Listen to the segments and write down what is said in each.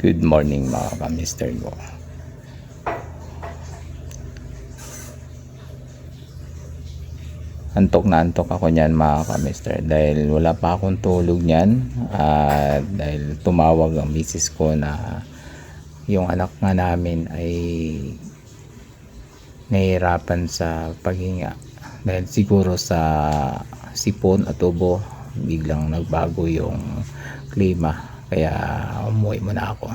Good morning mga ka-mister ko. Antok na antok ako niyan mga ka-mister. Dahil wala pa akong tulog niyan at dahil tumawag ang misis ko na yung anak nga namin ay nahihirapan sa paghinga. Dahil siguro sa sipon at ubo biglang nagbago yung klima kaya umuwi muna ako.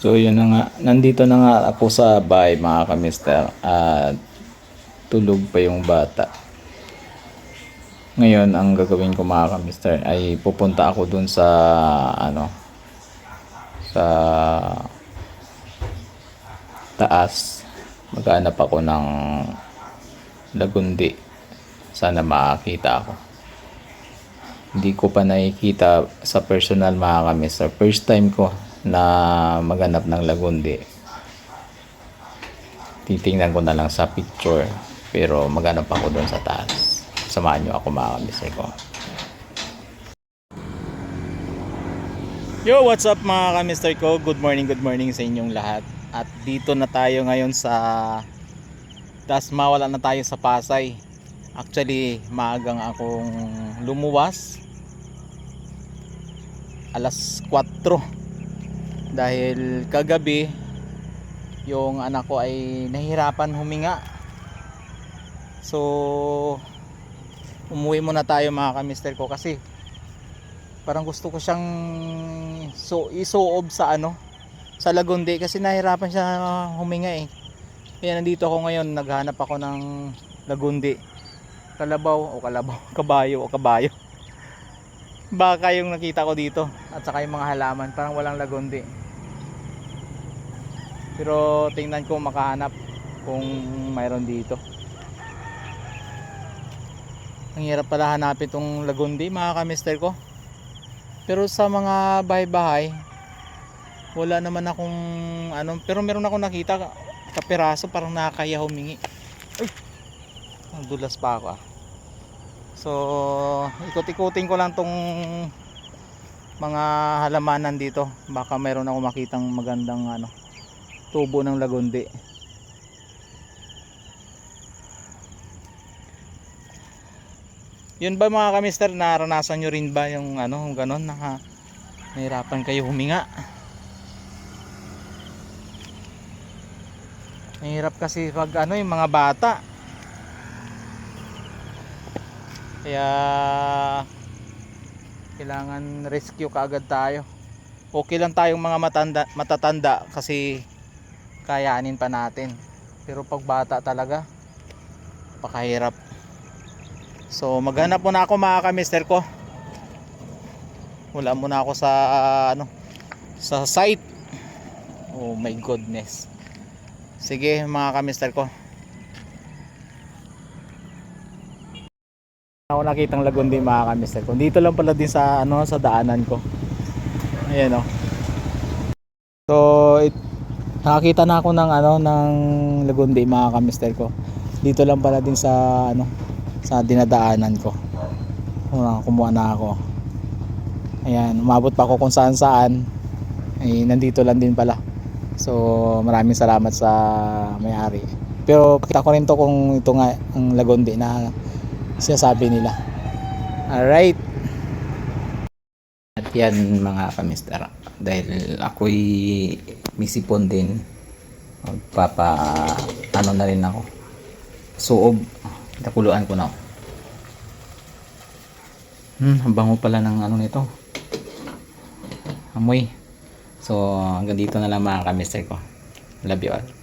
So yun na nga. Nandito na nga ako sa bahay mga kamister at tulog pa yung bata. Ngayon ang gagawin ko mga kamister ay pupunta ako dun sa ano sa taas. Maghanap ako ng lagundi. Sana makakita ako. Hindi ko pa nakikita sa personal mga kamister. First time ko na maghanap ng lagundi. Titingnan ko na lang sa picture pero maghanap ako doon sa taas. Samahan nyo ako mga kamister ko. Yo, what's up mga ka-mister ko? Good morning, good morning sa inyong lahat. At dito na tayo ngayon sa tas mawala na tayo sa Pasay. Actually, maagang akong lumuwas. Alas 4. Dahil kagabi yung anak ko ay nahirapan huminga. So umuwi muna tayo mga ka-mister ko kasi parang gusto ko siyang so isuob sa ano sa Lagundi kasi nahirapan siya huminga eh kaya nandito ako ngayon naghanap ako ng Lagundi. Kalabaw o kalabaw kabayo o kabayo. Baka yung nakita ko dito at saka yung mga halaman parang walang Lagundi. Pero tingnan ko makahanap kung mayroon dito. Ang hirap pala hanapin tong Lagundi mga kamister ko. Pero sa mga bahay-bahay, wala naman akong ano, pero meron ako nakita kapiraso parang nakakaya humingi. Ay. Ang dulas pa ako ah. So, ikot-ikutin ko lang tong mga halamanan dito. Baka meron ako makitang magandang ano, tubo ng lagundi. Yun ba mga kamister, naranasan nyo rin ba yung ano, ganon, naka, nahirapan kayo huminga? Mahirap kasi pag ano, yung mga bata. Kaya, kailangan rescue kaagad tayo. Okay lang tayong mga matanda, matatanda kasi kayanin pa natin. Pero pag bata talaga, pakahirap. So maghanap muna ako mga ka-mister ko. Wala muna ako sa ano sa site. Oh my goodness. Sige mga ka-mister ko. Ako nakitang lagundi mga ka-mister ko. Dito lang pala din sa ano sa daanan ko. Ayan oh. So it, nakakita na ako ng ano ng lagundi mga ka-mister ko. Dito lang pala din sa ano sa dinadaanan ko Wala, kumuha na ako ayan umabot pa ako kung saan saan ay nandito lang din pala so maraming salamat sa may-ari pero kita ko rin to kung ito nga ang lagondi na sinasabi nila alright at yan mga kamister dahil ako'y misipon din magpapa ano na rin ako suob Nakuluan ko na. Hmm, ang bango pala ng ano nito. Amoy. So, hanggang dito na lang mga kamister ko. Love you all.